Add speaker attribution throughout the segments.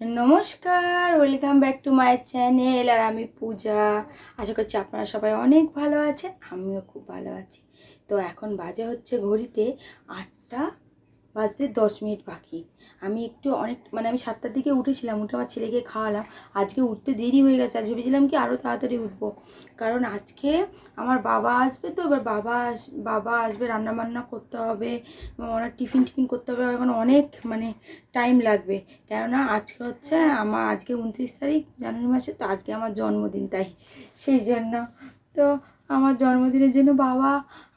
Speaker 1: নমস্কার welcome back to my channel আর আমি পূজা। আশা করছি আপনারা সবাই অনেক ভালো আছেন, আমিও খুব ভালো আছি। তো এখন বাজে হচ্ছে ঘড়িতে আটটা বাজতে দশ মিনিট বাকি। আমি একটু অনেক মানে আমি সাতটার দিকে উঠেছিলাম, উঠে আমার ছেলেকে খাওয়ালাম। আজকে উঠতে দেরি হয়ে গেছে, আজ ভেবেছিলাম কি আরও তাড়াতাড়ি উঠবো। কারণ আজকে আমার বাবা আসবে তো, এবার বাবা আস, বাবা আসবে রান্না বান্না করতে হবে অনেক টিফিন টিফিন করতে হবে, এখন অনেক মানে টাইম লাগবে। কেননা আজকে হচ্ছে আমার, আজকে উনত্রিশ তারিখ জানুয়ারি মাসে তো আজকে আমার জন্মদিন, তাই সেই জন্য তো আমার জন্মদিনের জন্য বাবা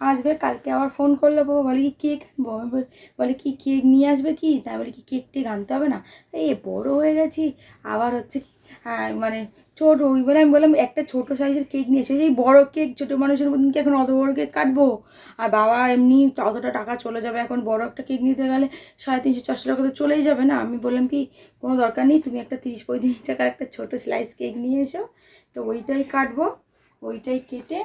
Speaker 1: আসবে, কালকে আবার ফোন করল, বাবা বলে কি কেক আনব? আমি বলে কি কেক নিয়ে আসবে কি? তাই বলে কি কেক টেক আনতে হবে না? এই বড় হয়ে গেছি। আবার হচ্ছে কি মানে ছোট, ওই বলে আমি বললাম, একটা ছোট সাইজের কেক নিয়ে এসে এই বড় কেক ছোটো মানুষের মতন কি এখন অত বড় কেক কাটবো? আর বাবা এমনি অতটা টাকা চলে যাবে এখন, বড় একটা কেক নিতে গেলে সাড়ে তিনশো, চারশো টাকা তো চলেই যাবে না? আমি বললাম কি, কোনো দরকার নেই, তুমি একটা তিরিশ পঁয়ত্রিশ টাকার একটা ছোটো স্লাইস কেক নিয়ে এসো, তো ওইটাই কাটবো। ওইটাই কেটে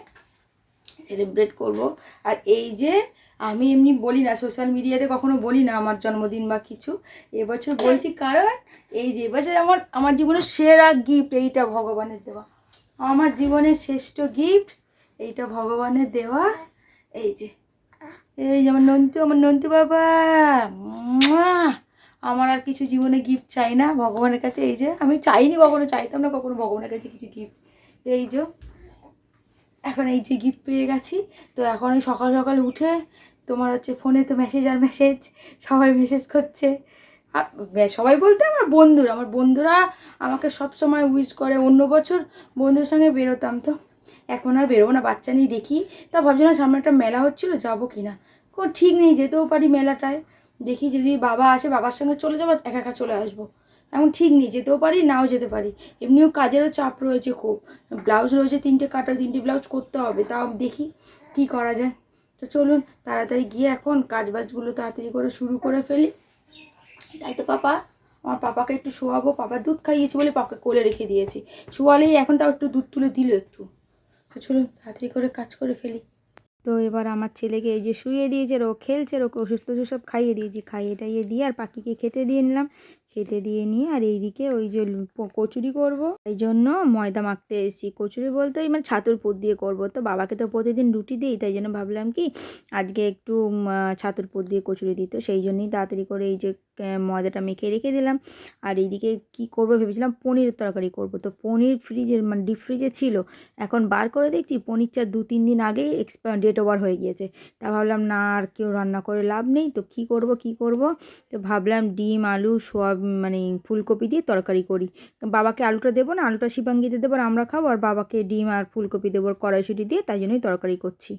Speaker 1: সেলিব্রেট করব। আর এই যে আমি এমনি বলি না সোশ্যাল মিডিয়াতে কখনো বলি না আমার জন্মদিন বা কিছু, এবছর বলছি কারণ এই যে এবছর আমার আমার জীবনের সেরা গিফট এইটা ভগবানের দেওয়া। আমার জীবনের শ্রেষ্ঠ গিফট এইটা ভগবানের দেওয়া। এই যে এই যে আমার নন্তু আমার নন্তু বাবা! আমার আর কিছু জীবনে গিফট চাই না ভগবানের কাছে। এই যে আমি চাইনি কখনো, চাইতাম না কখনো ভগবানের কাছে কিছু গিফট এই যে এখন এই যে গিফট পেয়ে গেছি, তো এখন ওই সকাল সকাল উঠে তোমার হচ্ছে ফোনে তো মেসেজ আর মেসেজ সবাই মেসেজ করছে। আর সবাই বলতে আমার বন্ধুরা আমার বন্ধুরা আমাকে সব সময় উইশ করে, অন্য বছর বন্ধুর সঙ্গে বেরোতাম তো। এখন আর বেরোবো না, বাচ্চা নিয়ে দেখি। তা ভাবছিলাম সামনে একটা মেলা হচ্ছিল, যাব কি না ঠিক নেই, যেতেও পারি মেলাটায়। দেখি যদি বাবা আসে, বাবার সঙ্গে চলে যাব, একা একা চলে আসব। এখন ঠিক নেই, যেতেও পারি, নাও যেতে পারি। এমনিও কাজেরও চাপ রয়েছে খুব। ব্লাউজ রয়েছে তিনটে কাটার, তিনটে ব্লাউজ করতে হবে, তাও দেখি কি করা যায়। তো চলুন, তাড়াতাড়ি গিয়ে এখন কাজ বাজগুলো তাড়াতাড়ি করে শুরু করে ফেলি। তাই তো পাপা, আমার পাপাকে একটু শোয়াবো। পাপা দুধ খাইয়েছি বলে পাপাকে কোলে রেখে দিয়েছি। শোয়ালেই এখন তাও একটু দুধ তুলে দিল একটু। তো চলুন, তাড়াতাড়ি করে কাজ করে ফেলি। তো এবার আমার ছেলেকে এই যে শুয়ে দিয়েছে, ও খেলছে, ওকে ওষুধ টষুধ সব খাইয়ে দিয়েছি। খাইয়ে টাইয়ে দিয়ে আর পাখিকে খেতে দিয়ে নিলাম। খেতে দিয়ে নিয়ে আর এইদিকে ওই যে কচুরি করব। এই জন্য ময়দা মাখতে এসেছি। কচুরি বলতে ওই মানে ছাতুর পুর দিয়ে করব। তো বাবাকে তো প্রতিদিন রুটি দিই, তাই জন্য ভাবলাম কি আজকে একটু ছাতুর পুর দিয়ে কচুরি দিই। তো সেই জন্যই তাড়াতাড়ি করে এই যে ময়দাটা মেখে রেখে দিলাম। আর এইদিকে কি করব ভেবেছিলাম পনিরের তরকারি করব। তো পনির ফ্রিজের মানে ডিপ ফ্রিজে ছিল, এখন বার করে দেখছি পনিরটা দু তিন দিন আগেই এক্সপায়ার ডেট ওভার হয়ে গিয়েছে। তা ভাবলাম, না, আর কেউ রান্না করে লাভ নেই। তো কি করব কি করব? তো ভাবলাম ডিম, আলু সোয়াবিন মানে ফুলকপি দিয়ে তরকারি করি। বাবাকে আলুটা দেবো না, আলুটা শিবাঙ্গিতে দেবো আর আমরা খাব, আর বাবাকে ডিম আর ফুলকপি দেবো কড়াইশুটি দিয়ে, তাই জন্যই তরকারি করছি।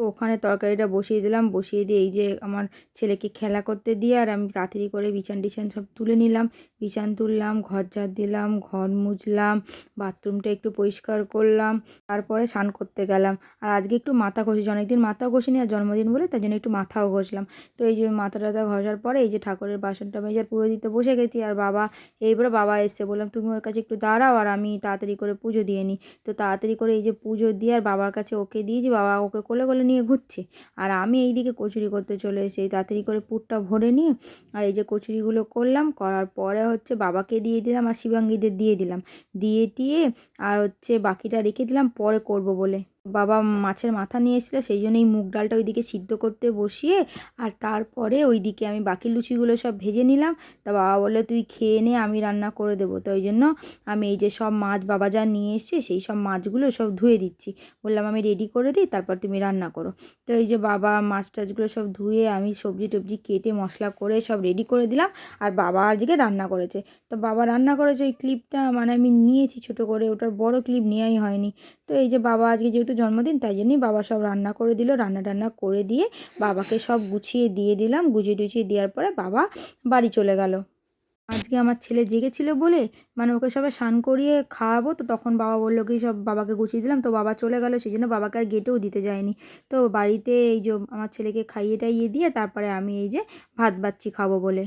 Speaker 1: তো ওখানে তরকারিটা বসিয়ে দিলাম। বসিয়ে দিয়ে এই যে আমার ছেলেকে খেলা করতে দিয়ে আর আমি তাড়াতাড়ি করে বিছান টিছান সব তুলে নিলাম। বিছান তুললাম, ঘর ঝাড় দিলাম, ঘর মুছলাম, বাথরুমটা একটু পরিষ্কার করলাম, তারপরে স্নান করতে গেলাম। আর আজকে একটু মাথা ঘষেছি, অনেকদিন মাথা ঘষিনি আর জন্মদিন বলে তাই জন্য একটু মাথাও ঘষলাম। তো এই যে মাথা টাথা ঘষার পরে এই যে ঠাকুরের বাসনটা মেজার পুজো দিতে বসে গেছি আর বাবা, এইবারে বাবা এসছে, বললাম, তুমি ওর কাছে একটু দাঁড়াও আর আমি তাড়াতাড়ি করে পুজো দিয়ে নিই। তো তাড়াতাড়ি করে এই যে পুজো দিয়ে আর বাবার কাছে ওকে দিয়েছি, বাবা ওকে কোলে কোলে নিয়ে ঘুরছে। আর আমি এইদিকে কচুরি করতে চলে এসেছি, তাড়াতাড়ি করে পুরটা ভরে নিয়ে আর এই যে কচুরিগুলো করলাম, করার পরে হচ্ছে বাবাকে দিয়ে দিলাম আর শিবাঙ্গীদের দিয়ে দিলাম। দিয়ে টিয়ে আর হচ্ছে বাকিটা রেখে দিলাম, পরে করব বলে। বাবা মাছের মাথা নিয়ে এসেছিল সেই জন্য এই মুগ ডালটা ওইদিকে সিদ্ধ করতে বসিয়ে আর তারপরে ওইদিকে আমি বাকি লুচিগুলো সব ভেজে নিলাম। তা বাবা বলল, তুই খেয়ে নে, আমি রান্না করে দেবো। তো ওই জন্য আমি এই যে সব মাছ বাবা যা নিয়ে এসছে, সেই সব মাছগুলো সব ধুয়ে দিচ্ছি। বললাম, আমি রেডি করে দিই, তারপর তুমি রান্না করো। তো এই যে বাবা মাছ টাছগুলো সব ধুয়ে আমি সবজি টবজি কেটে মশলা করে সব রেডি করে দিলাম আর বাবা আজকে রান্না করেছে। তো বাবা রান্না করেছে, ওই ক্লিপটা মানে আমি নিয়েছি ছোটো করে, ওটার বড় ক্লিপ নেওয়াই হয়নি। তো এই যে বাবা আজকে যেহেতু জন্মদিন, তাই জন্যই বাবা সব রান্না করে দিল। রান্না টান্না করে দিয়ে বাবাকে সব গুছিয়ে দিয়ে দিলাম। গুছিয়ে টুছিয়ে দেওয়ার পরে বাবা বাড়ি চলে গেল। আজকে আমার ছেলে জেগেছিল বলে মানে ওকে সবাই স্নান করিয়ে খাওয়াবো, তো তখন বাবা বলল কি, সব বাবাকে গুছিয়ে দিলাম। তো বাবা চলে গেল, সেই জন্য বাবাকে আর গেটেও দিতে যায়নি। তো বাড়িতে এই যে আমার ছেলেকে খাইয়ে টাইয়ে দিয়ে তারপরে আমি এই যে ভাত বাচ্ছি খাব বলে।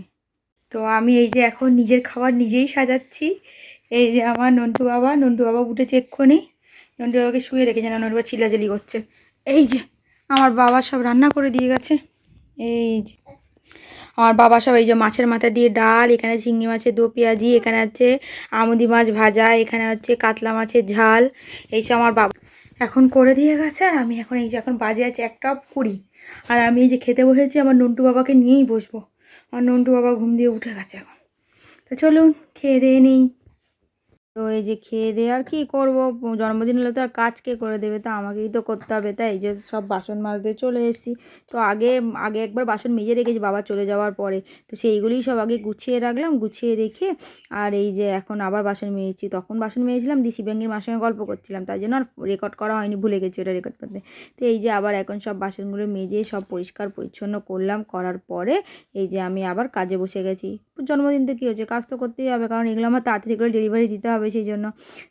Speaker 1: তো আমি এই যে এখন নিজের খাবার নিজেই সাজাচ্ছি। এই যে আমার নন্টু বাবা নন্টু বাবা উঠেছে এক্ষুনি। নন্টু বাবাকে শুয়ে রেখেছে না, নন্টু বাবা চিল্লাচিল্লি করছে। এই যে, আমার বাবা সব রান্না করে দিয়ে গেছে। এই যে, আমার বাবা সব এই যে মাছের মাথা দিয়ে ডাল, এখানে চিংড়ি মাছের দো পেঁয়াজি, এখানে আছে আমুদি মাছ ভাজা, এখানে হচ্ছে কাতলা মাছের ঝাল। এইসব আমার বাবা এখন করে দিয়ে গেছে আর আমি এখন এই যে এখন বাজে আছে একটা কুড়ি। আর আমি এই যে খেতে বসেছি, আমার নন্টু বাবাকে নিয়েই বসবো। আমার নন্টু বাবা ঘুম দিয়ে উঠে গেছে এখন। তো চলুন, খেয়ে দিয়ে নিই। তো এই যে খেয়ে দিয়ে আর কি করব? জন্মদিন হলে তো আর কাজ কে করে দেবে? তো আমাকেই তো করতে হবে, তাই এই যে সব বাসন মাজতে চলে এসেছি। তো আগে আগে একবার বাসন মেজে রেখেছি, বাবা চলে যাওয়ার পরে। তো সেইগুলোই সব আগে গুছিয়ে রাখলাম, গুছিয়ে রেখে আর এই যে এখন আবার বাসন মেয়েছি তখন বাসন মেয়েছিলাম দিশি ব্যাঙ্গির মার সঙ্গে গল্প করছিলাম। তাই জন্য আর রেকর্ড করা হয়নি, ভুলে গেছি ওটা রেকর্ড করতে। তো এই যে আবার এখন সব বাসনগুলো মেজে সব পরিষ্কার পরিচ্ছন্ন করলাম, করার পরে এই যে আমি আবার কাজে বসে গেছি। জন্মদিন তো কী হচ্ছে? কাজ তো করতেই হবে, কারণ এগুলো আমার তাড়াতাড়ি করে ডেলিভারি দিতে হবে সেই জন্য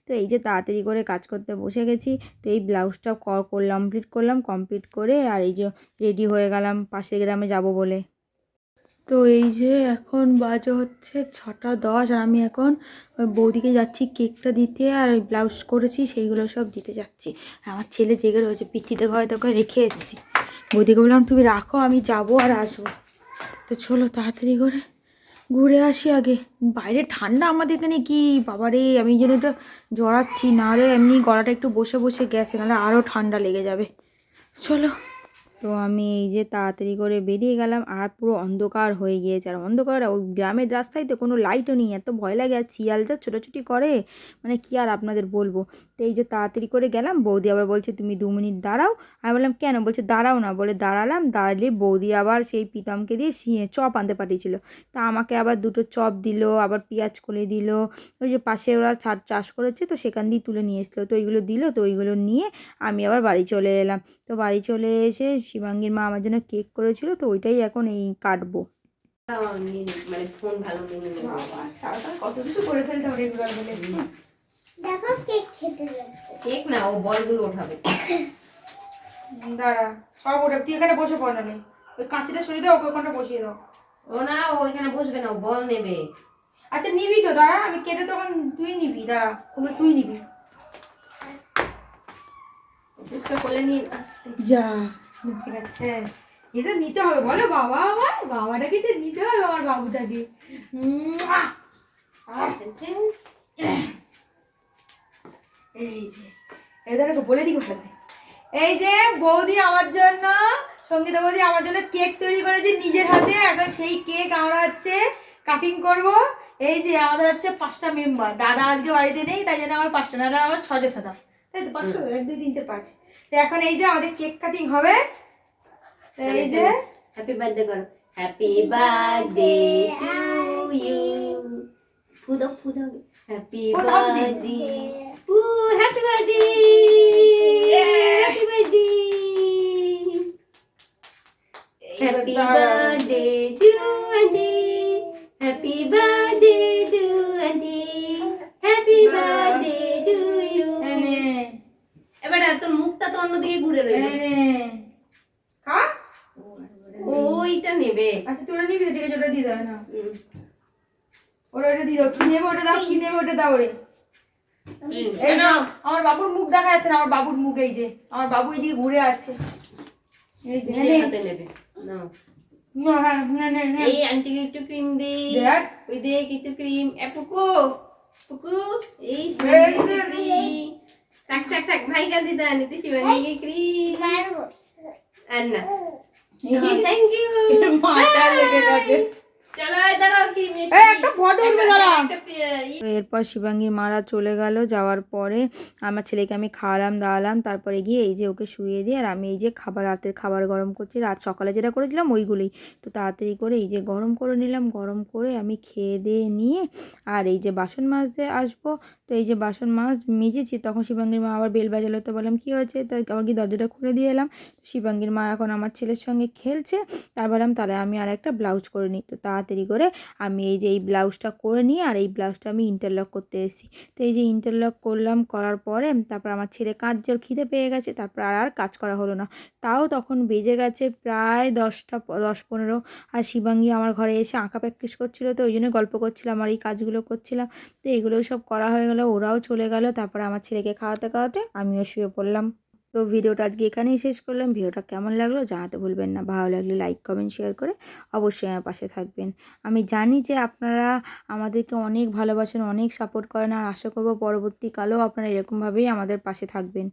Speaker 1: তো এই যে তাড়াতাড়ি করে কাজ করতে বসে গেছি, তো এই ব্লাউজটা করলাম কমপ্লিট করলাম কমপ্লিট করে আর এই যে রেডি হয়ে গেলাম, পাশের গ্রামে যাব বলে। তো এই যে এখন বাজে হচ্ছে ছটা দশ আর আমি এখন বৌদিকে যাচ্ছি কেকটা দিতে আর ওই ব্লাউজ করেছি, সেইগুলো সব দিতে যাচ্ছি। আর আমার ছেলে জেগে রয়েছে, পিঠিতে ঘরে তোকে রেখে এসেছি। বৌদিকে বললাম, তুমি রাখো, আমি যাব আর আসব। তো চলো তাড়াতাড়ি করে ঘুরে আসি আগে। বাইরে ঠান্ডা আমাদের এখানে কি বাবারে, আমি যেন এটা জড়াচ্ছি, না রে এমনি গলাটা একটু বসে বসে গেছে, নাহলে আরও ঠান্ডা লেগে যাবে। চলো। তো আমি এই যে তাড়াতাড়ি করে বেরিয়ে গেলাম, আর পুরো অন্ধকার হয়ে গিয়েছে। আর অন্ধকার, ওই গ্রামের রাস্তায় তো কোনো লাইটও নেই, এত ভয় লাগে। আর শিয়াল যা ছোটাছুটি করে মানে কি আর আপনাদের বলব? তো এই যে তাড়াতাড়ি করে গেলাম, বৌদি আবার বলছে, তুমি দু মিনিট দাঁড়াও। আমি বললাম, কেন? বলছে, দাঁড়াও না। বলে, দাঁড়ালাম। দাঁড়ালে বৌদি আবার সেই পিতামকে দিয়ে চপ আনতে পাঠিয়েছিল। তা আমাকে আবার দুটো চপ দিল, আবার পেঁয়াজ কলে দিল। ওই যে পাশে ওরা ছাদ চাষ করেছে, তো সেখান দিয়ে তুলে নিয়ে এসলো তো ওইগুলো দিল, তো ওইগুলো নিয়ে আমি আবার বাড়ি চলে এলাম। তো বাড়ি চলে এসে শিবাঙ্গীর মা আমার জন্য কেক করেছিল তো ওইটাই এখন এই কাটবো।
Speaker 2: মানে ফোন ভালো
Speaker 1: কত কিছু করে বলে
Speaker 3: দেখো কেক খেতে যাচ্ছে।
Speaker 2: কেক না ও বলগুলো ওঠাবে।
Speaker 1: দাঁড়া সব ওটা তুই এখানে বসে পড় না ওই কাঁচিটা সরিয়ে দাও ওকে ওখানটা বসিয়ে দাও।
Speaker 2: ও না ও এখানে বসবে না ও বল নেবে।
Speaker 1: আচ্ছা নিবি তো দাঁড়া। আমি কেটে তখন তুই নিবি দাঁড়া। ওকে তুই নিবি।
Speaker 2: নিয়ে
Speaker 1: যা। ঠিক আছে হ্যাঁ। এটা নিতে হবে, বলো বাবা আমার বাবাটাকে তো নিতে হবে আমার বাবুটাকে! এই যে এদেরকে বলে দিই ভালো এই যে, বৌদি আমার জন্য, সঙ্গীতা বৌদি আমার জন্য কেক তৈরি করেছে নিজের হাতে। এখন সেই কেক আমরা হচ্ছে কাটিং করব। এই যে, আমাদের হচ্ছে পাঁচটা মেম্বার দাদা আজকে বাড়িতে নেই, তাই জন্য আমার পাঁচটা, দাদা আমার ছজন দাদা। তাই তো, পাঁচটা, এক, দুই, তিন, চার, পাঁচ। তো এখন এই যে আমাদের কেক কাটিং হবে। এই যে
Speaker 2: হ্যাপি বার্থডে করো। হ্যাপি বার্থডে টু ইউ ফুদো ফুদো। হ্যাপি
Speaker 1: ও।
Speaker 2: Birthday uh happy birthday happy birthday happy birthday to happy birthday to aunty happy birthday to you
Speaker 1: এনে
Speaker 2: এবার তোর মুখটা তো অন্যদিকে ঘুরে রইল
Speaker 1: এনে খা
Speaker 2: ওইটা নেবে
Speaker 1: আচ্ছা তোরা নিবি তো ঠিক আছে ওটা দিয়ে দাও না
Speaker 2: হুম।
Speaker 1: ওরা ওটা দিয়ে দাও কি নেবে ওটা দাও কি নেবে ওটা দাও রে। এই? যে, আমার বাবুর মুখ দেখা যাচ্ছে না আমার বাবুর মুখ এই যে আমার বাবু এইদিকে ঘুরে আছে। এই যে
Speaker 2: হাতে নেবে। নাও।
Speaker 1: না, হ্যাঁ, না, না, না।
Speaker 2: এই আন্টিকে একটু ক্রিম দে
Speaker 1: দেখ।
Speaker 2: ওই দেখ একটু ক্রিম এ পুকু পুকু এই
Speaker 1: এই দে,
Speaker 2: ক্রিম টাক টাক টাক ভাই কা শিবানীকে ক্রিম আর না। থ্যাংক ইউ
Speaker 1: মাথা লেগে গেছে। একটা এরপর শিবাঙ্গীর মারা চলে গেল যাওয়ার পরে আমার ছেলেকে আমি খাওয়ালাম দাওয়ালাম তারপরে গিয়ে এই যে ওকে শুয়ে দিয়ে আর আমি এই যে খাবার রাতের খাবার গরম করছি রাত সকালে যেটা করেছিলাম ওইগুলোই। তো তাড়াতাড়ি করে এই যে গরম করে নিলাম গরম করে আমি খেয়ে দিয়ে নিয়ে আর এই যে বাসন মাজতে আসব। তো এই যে বাসন মাছ মেজেছি তখন শিবাঙ্গীর মা আবার বেল বাজালো তো বললাম কী হয়েছে? তো আবার কি দরজাটা খুলে দিয়ে এলাম। তো শিবাঙ্গীর মা এখন আমার ছেলের সঙ্গে খেলছে তার বললাম তাহলে আমি আর একটা ব্লাউজ করে নিই। তো তাড়াতাড়ি করে আমি এই যে এই ব্লাউজটা করে নিয়ে আর এই ব্লাউজটা আমি ইন্টারলক করতে এসেছি। তো এই যে ইন্টারলক করলাম, করার পরে তারপর আমার ছেলে কাজ জল খিদে পেয়ে গেছে, তারপর আর আর কাজ করা হলো না। তাও তখন বেজে গেছে প্রায় দশটা, দশ পনেরো আর শিবাঙ্গী আমার ঘরে এসে আঁকা প্র্যাকটিস করছিল তো ওই জন্য গল্প করছিলাম আর এই কাজগুলো করছিলাম। তো এগুলোও সব করা হয়ে গেলো, ওরাও চলে গেল, তারপর আমার ছেলেকে খাওয়াতে খাওয়াতে আমিও শুয়ে পড়লাম। তো ভিডিওটা আজকে এখানেই শেষ করলাম। ভিডিওটা কেমন লাগল জানাতে ভুলবেন না। ভালো লাগলে লাইক, কমেন্ট, শেয়ার করে অবশ্যই আমার পাশে থাকবেন। আমি জানি যে আপনারা আমাদেরকে অনেক ভালোবাসেন, অনেক সাপোর্ট করেন আর আশা করব পরবর্তীকালেও আপনারা এরকমভাবেই আমাদের পাশে থাকবেন।